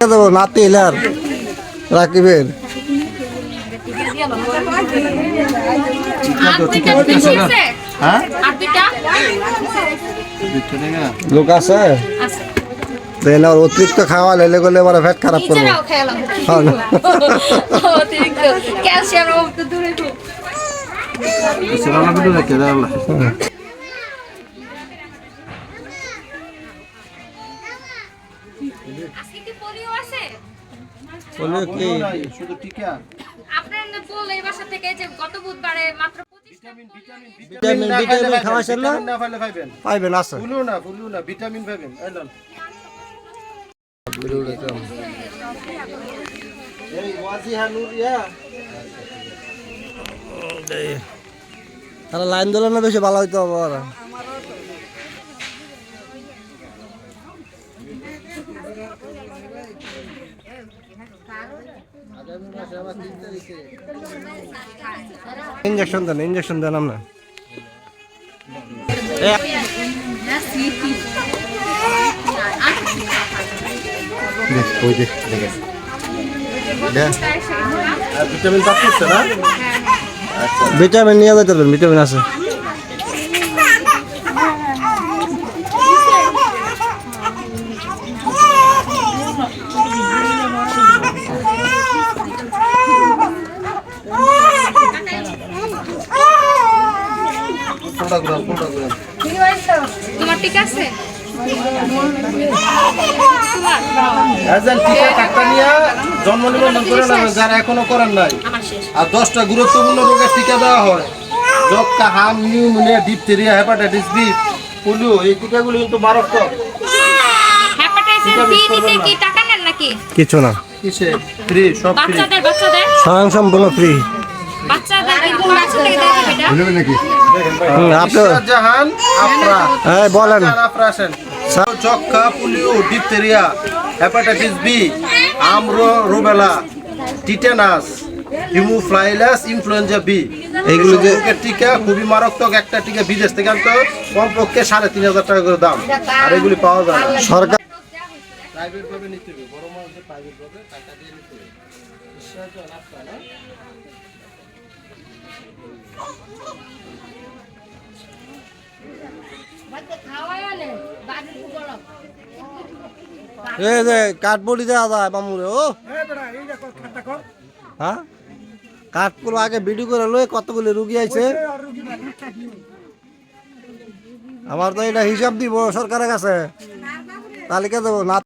দেবো? নাতি এলার রাকিবের। হ্যাঁ লোক আছে? আছে আর অতিরিক্ত খাওয়া লেলে গেলে এবার ফ্যাট খারাপ করব। হ্যাঁ। ক্যালসিয়াম আজকে কি পোলিও আছে? বলে কি? শুধু টিকা। আপনার না এই বাসা থেকে যে গত বুধবারে মাত্র পঁচিশটা ভিটামিন না পাইবেন আছে। না না এই তাহলে লাইন দিলে না বেশি ভালো হইতো আবার? ইঞ্জেকশন দেন ইঞ্জেকশন দেন আমরা ভিটামিন নিয়ে যেতে পারবেন ভিটামিন আছে। কোনটা গ্রাম কোনটা গ্রাম তোমার ঠিক আছে? জন্ম নিবন্ধন করে নেবেন যারা এখনও করেন নাই। আর দশটা গুরুত্বপূর্ণ রোগের টিকা দেওয়া হয়। যক্ষা হাম pneumonia diphtheria hepatitis B polio এই টিকাগুলো কিন্তু মারাত্মক। হ্যাপাটাইটিস বি নিতে কি টাকা নেন নাকি? কিছু না। কিসে? ফ্রি সব ফ্রি। বাচ্চাদের বাচ্চাদের? সম্পূর্ণ ফ্রি। বাচ্চাদের কিন্তু এটা? আপনি জাহান হ্যাঁ বলেন। যক্ষা polio diphtheria hepatitis B আমরো rubella tetanus haemophilus influenza B. এইগুলো যে- টিকা খুবই মারাত্মক। একটা টিকা বিদেশ থেকে আনতে কমপক্ষে সাড়ে তিন হাজার টাকা করে দাম। আর এগুলি পাওয়া যায় না। সরকার প্রাইভেট নিতে হবে। বড় মানুষদের প্রাইভেট টাকা দিয়ে নিতে হবে। এই যে কাঠবড়ি দেওয়া যায় মামুরে ও হ্যাঁ? কাঠপুর আগে ভিডিও করে লই কতগুলি রুগী আইছে? আমার তো এটা হিসাব দিব সরকারের কাছে। তালিকা দেবো? না